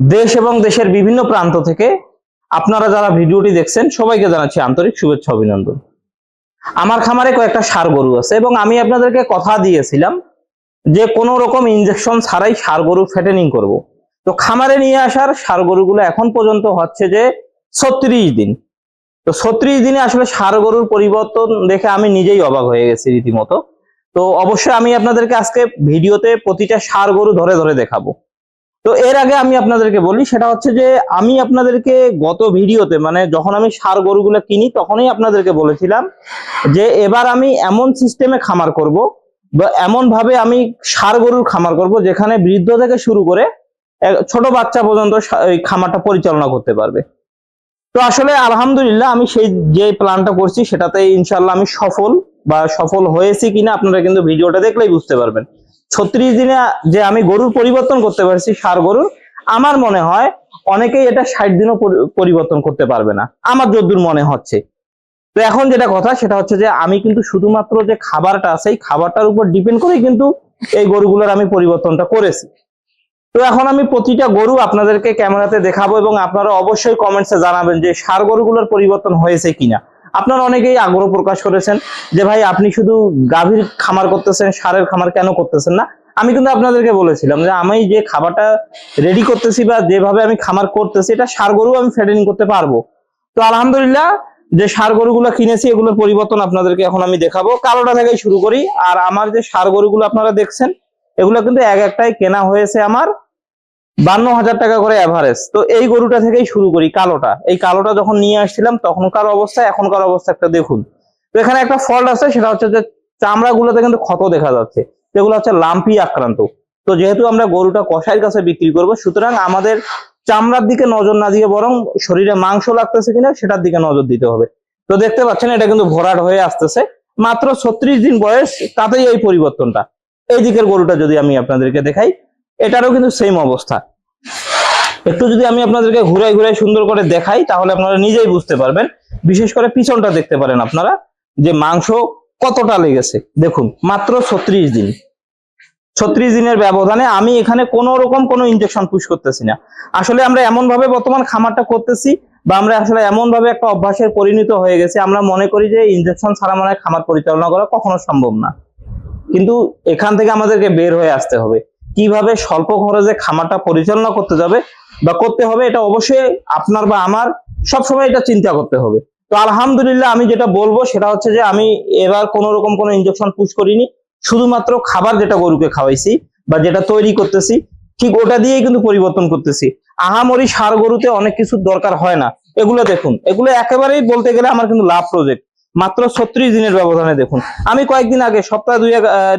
দেশ এবং দেশের বিভিন্ন প্রান্ত থেকে আপনারা যারা ভিডিওটি দেখছেন, সবাইকে জানাচ্ছি আন্তরিক শুভেচ্ছা অভিনন্দন। আমার খামারে কয়েকটা সার গরু আছে এবং আমি আপনাদেরকে কথা দিয়েছিলাম যে কোনো রকম ইনজেকশন ছাড়াই সার গরু ফেটেনিং করব। তো খামারে নিয়ে আসার সার গরুগুলো এখন পর্যন্ত হচ্ছে যে ছত্রিশ দিন। তো ছত্রিশ দিনে আসলে সার গরুর পরিবর্তন দেখে আমি নিজেই অবাক হয়ে গেছি রীতিমতো। তো অবশ্যই আমি আপনাদেরকে আজকে ভিডিওতে প্রতিটা সার গরু ধরে ধরে দেখাবো। তো এর আগে আমি আপনাদেরকে বলি, সেটা হচ্ছে যে আমি আপনাদেরকে গত ভিডিওতে মানে যখন আমি সার গরুগুলো কিনি, তখনই আপনাদেরকে বলেছিলাম যে এবার আমি এমন সিস্টেমে খামার করব বা এমন ভাবে আমি সার গরুর খামার করব যেখানে বৃদ্ধ থেকে শুরু করে ছোট বাচ্চা পর্যন্ত খামারটা পরিচালনা করতে পারবে। তো আসলে আলহামদুলিল্লাহ আমি সেই যে প্ল্যানটা করছি, সেটাতে ইনশাল্লাহ আমি সফল বা সফল হয়েছি কিনা আপনারা কিন্তু ভিডিওটা দেখলেই বুঝতে পারবেন। ছত্রিশ দিনে যে আমি গরুর পরিবর্তন করতে পারছি, সার গরুর, আমার মনে হয় অনেকেই এটা ষাট দিনও পরিবর্তন করতে পারবে না। আমার যদ্দূর মনে হচ্ছে। তো এখন যেটা কথা, সেটা হচ্ছে যে আমি কিন্তু শুধুমাত্র যে খাবারটা এই খাবারটার উপর ডিপেন্ড করেই কিন্তু এই গরুগুলোর আমি পরিবর্তনটা করেছি। তো এখন আমি প্রতিটা গরু আপনাদেরকে ক্যামেরাতে দেখাবো এবং আপনারা অবশ্যই কমেন্টসে জানাবেন যে সার গরুগুলোর পরিবর্তন হয়েছে কিনা। আপনারা অনেকেই আগ্রহ প্রকাশ করেছেন যে ভাই আপনি শুধু গাভীর খামার করতেছেন, সারের খামার কেন করতেছেন না? আমি কিন্তু আপনাদেরকে বলেছিলাম যে আমি যে খাবারটা রেডি করতেছি বা যেভাবে আমি খামার করতেছি, এটা সার গরু আমি ফেডেনিং করতে পারব। তো আলহামদুলিল্লাহ যে সার গরুগুলো কিনেছি, এগুলোর পরিবর্তন আপনাদেরকে এখন আমি দেখাবো। কালোটা থেকেই শুরু করি। আর আমার যে সার গরুগুলো আপনারা দেখছেন, এগুলো কিন্তু এক একটাই কেনা হয়েছে আমার। বান্ন হাজার টাকা করে অ্যাভারেজ তো এই গরুটা থেকেই শুরু করি, কালোটা। এই কালোটা যখন নিয়ে আসছিলাম তখনকার অবস্থা এখনকার অবস্থা একটা দেখুন। তো এখানে একটা ফল্ট আছে, সেটা হচ্ছে যে চামড়াগুলোতে কিন্তু ক্ষত দেখা যাচ্ছে, যেগুলো হচ্ছে লাম্পি আক্রান্ত। তো যেহেতু আমরা গরুটা কষাইয়ের কাছে বিক্রি করব, সুতরাং আমাদের চামড়ার দিকে নজর না দিয়ে বরং শরীরে মাংস লাগতেছে কিনা, সেটার দিকে নজর দিতে হবে। তো দেখতে পাচ্ছেন, এটা কিন্তু ভরাট হয়ে আসতেছে। মাত্র ছত্রিশ দিন বয়স, তাতেই এই পরিবর্তনটা। এই দিকের গরুটা যদি আমি আপনাদেরকে দেখাই এটারও কিন্তু সেম অবস্থা। একটু যদি আমি আপনাদেরকে ঘুরাই ঘুরাই সুন্দর করে দেখাই, তাহলে আপনারা নিজেই বুঝতে পারবেন। বিশেষ করে পিছনটা দেখতে পারেন আপনারা, যে মাংস কতটা লেগেছে। দেখুন, মাত্র ছত্রিশ দিন। ছত্রিশ দিনের ব্যবধানে আমি এখানে কোনো রকম কোনো ইনজেকশন পুশ করতেছি না। আসলে আমরা এমন ভাবে বর্তমান খামারটা করতেছি বা আমরা আসলে এমন ভাবে একটা অভ্যাসের পরিণত হয়ে গেছে, আমরা মনে করি যে ইনজেকশন ছাড়া মানে খামার পরিচালনা করা কখনো সম্ভব না। কিন্তু এখান থেকে আমাদেরকে বের হয়ে আসতে হবে। কীভাবে স্বল্প খরচে খামারটা পরিচালনা করতে যাবে বা করতে হবে, এটা অবশ্যই আপনার বা আমার সবসময় এটা চিন্তা করতে হবে। তো আলহামদুলিল্লাহ আমি যেটা বলব সেটা হচ্ছে যে আমি এবার কোনো রকম কোনো ইনজেকশন পুশ করিনি, শুধুমাত্র খাবার যেটা গরুকে খাওয়াইছি বা যেটা তৈরি করতেছি, ঠিক ওটা দিয়েই কিন্তু পরিবর্তন করতেছি। আহামরি সার গরুতে অনেক কিছুর দরকার হয় না। এগুলো দেখুন, এগুলো একেবারেই বলতে গেলে আমার কিন্তু লাভ প্রজেক্ট মাত্র ছত্রিশ দিনের ব্যবধানে দেখুন। আমি কয়েকদিন আগে, সপ্তাহ দুই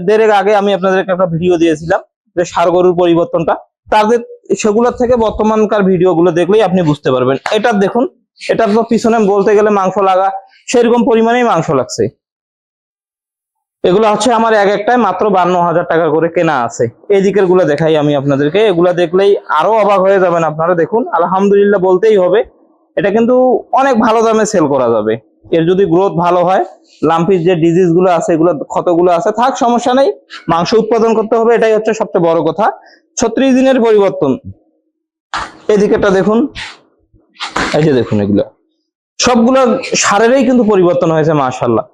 দেড়েক আগে আমি আপনাদেরকে একটা ভিডিও দিয়েছিলাম। যে সার গরুর পরিবর্তনটা, তাদের সেগুলোর থেকে বর্তমানকার ভিডিও গুলো দেখলেই আপনি বুঝতে পারবেন। এটা দেখুন এটার তো পিছনে বলতে গেলে মাংস লাগা, সেরকম পরিমাণেই মাংস লাগছে। এগুলো হচ্ছে আমার এক একটাই মাত্র বান্ন হাজার টাকা করে কেনা আছে। এই দিকেরগুলো দেখাই আমি আপনাদেরকে। এগুলা দেখলেই আরও অবাক হয়ে যাবেন আপনারা। দেখুন, আলহামদুলিল্লাহ বলতেই হবে, এটা কিন্তু অনেক ভালো দামে সেল করা যাবে। এর যদি গ্রোথ ভালো হয় লাম্পির যে ডিজিজগুলো আছে, এগুলো ক্ষতগুলো আছে, থাক, সমস্যা নেই। মাংস উৎপাদন করতে হবে, এটাই হচ্ছে সবচেয়ে বড় কথা। ছত্রিশ দিনের পরিবর্তন। এদিকেটা দেখুন। এই যে দেখুন এগুলো। সবগুলো সারেরই কিন্তু পরিবর্তন হয়েছে মাশাল্লাহ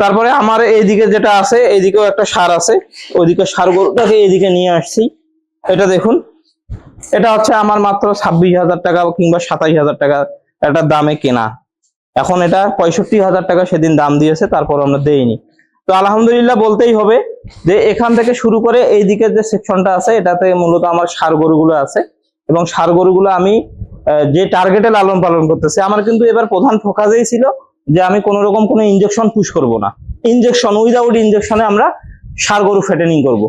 তারপরে আমার এইদিকে যেটা আছে, এইদিকেও একটা সার আছে। ওইদিকে সার গরুটাকে এইদিকে নিয়ে আসছি। এটা দেখুন। এটা হচ্ছে আমার মাত্র ছাব্বিশ হাজার টাকা কিংবা সাতাইশ হাজার টাকা একটা দামে কেনা। এখন এটা পঁয়ষট্টি হাজার টাকা সেদিন দাম দিয়েছে, তারপর আমরা দেইনি। তো আলহামদুলিল্লাহ বলতেই হবে যে এখান থেকে শুরু করে এই দিকের যে সেকশনটা আছে, এটাতে মূলত আমার সার গরুগুলো আছে। এবং সার গরুগুলো আমি যে টার্গেটে লালন পালন করতেছি, আমার কিন্তু এবার প্রধান ফোকাসেই ছিল যে আমি কোনো রকম কোনো ইঞ্জেকশন পুশ করব না। ইঞ্জেকশন উইদাউট ইঞ্জেকশনে আমরা সার গরু ফেটেনিং করব।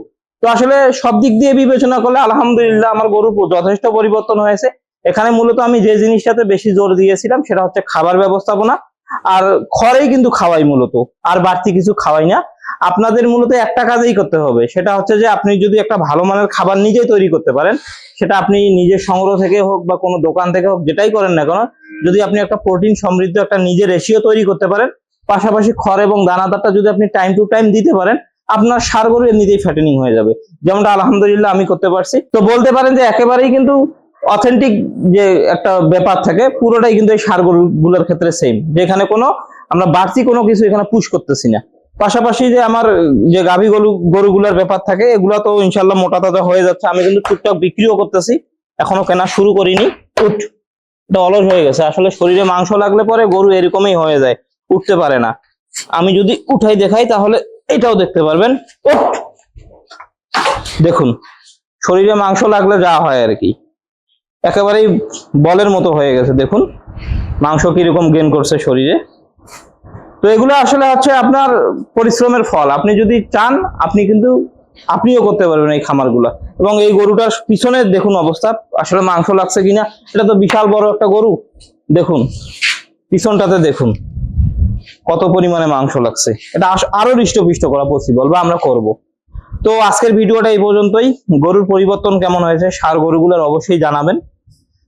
তো আসলে সব দিক দিয়ে বিবেচনা করলে আলহামদুলিল্লাহ আমার গরু যথেষ্ট পরিবর্তন হয়েছে। এখানে মূলত আমি যে জিনিসটাতে বেশি জোর দিয়েছিলাম সেটা হচ্ছে খাবার ব্যবস্থাপনা। আর খড়েই কিন্তু খাওয়াই মূলত, আর বাড়তি কিছু খাওয়াই না। আপনাদের মূলত একটা কাজেই করতে হবে, সেটা হচ্ছে যে আপনি যদি একটা ভালো মানের খাবার নিজেই তৈরি করতে পারেন, সেটা আপনি নিজের সংগ্রহ থেকে হোক বা কোনো দোকান থেকে হোক, যেটাই করেন না কেন, যদি আপনি একটা প্রোটিন সমৃদ্ধ একটা নিজের রেশিও তৈরি করতে পারেন, পাশাপাশি খড় এবং দানাদারটা যদি আপনি টাইম টু টাইম দিতে পারেন, আপনার সার গরু এমনিতেই ফ্যাটেনিং হয়ে যাবে। যেমনটা আলহামদুলিল্লাহ আমি করতে পারছি। তো বলতে পারেন যে একেবারেই কিন্তু অথেন্টিক যে একটা ব্যাপার থাকে, পুরোটাই কিন্তু এই সার গরুগুলোর ক্ষেত্রে সেম যেখানে কোনো, আমরা বাড়তি কোনো কিছু এখানে পুশ করতেছি না। পাশাপাশি যে আমার যে গাভী গরু, গরুগুলোর ব্যাপার থাকে, এগুলা তো ইনশাল্লাহ মোটা তাজা হয়ে যাচ্ছে। আমি কিন্তু টুকটাক বিক্রিও করতেছি, এখনও কেনা শুরু করিনি। উঠ অলস হয়ে গেছে। আসলে শরীরে মাংস লাগলে পরে গরু এরকমই হয়ে যায়, উঠতে পারে না। আমি যদি উঠাই দেখাই, তাহলে এটাও দেখতে পারবেন! দেখুন, শরীরে মাংস লাগলে যা হয় আর কি। একেবারেই বলের মতো হয়ে গেছে, দেখুন। মাংস কীরকম গেন করছে শরীরে। তো এগুলো আসলে হচ্ছে আপনার পরিশ্রমের ফল। আপনি যদি চান, আপনি কিন্তু, আপনিও করতে পারবেন এই খামারগুলো। এবং এই গরুটার পিছনে দেখুন অবস্থা। আসলে মাংস লাগছে কিনা, এটা তো বিশাল বড় একটা গরু। দেখুন, পিছনটাতে দেখুন, কত পরিমাণে মাংস লাগছে। এটা আরও হৃষ্টপুষ্ট করা পসিবল বা আমরা করব। তো আজকের ভিডিওটা এই পর্যন্তই। গরুর পরিবর্তন কেমন হয়েছে, সার গরুগুলোর অবশ্যই জানাবেন।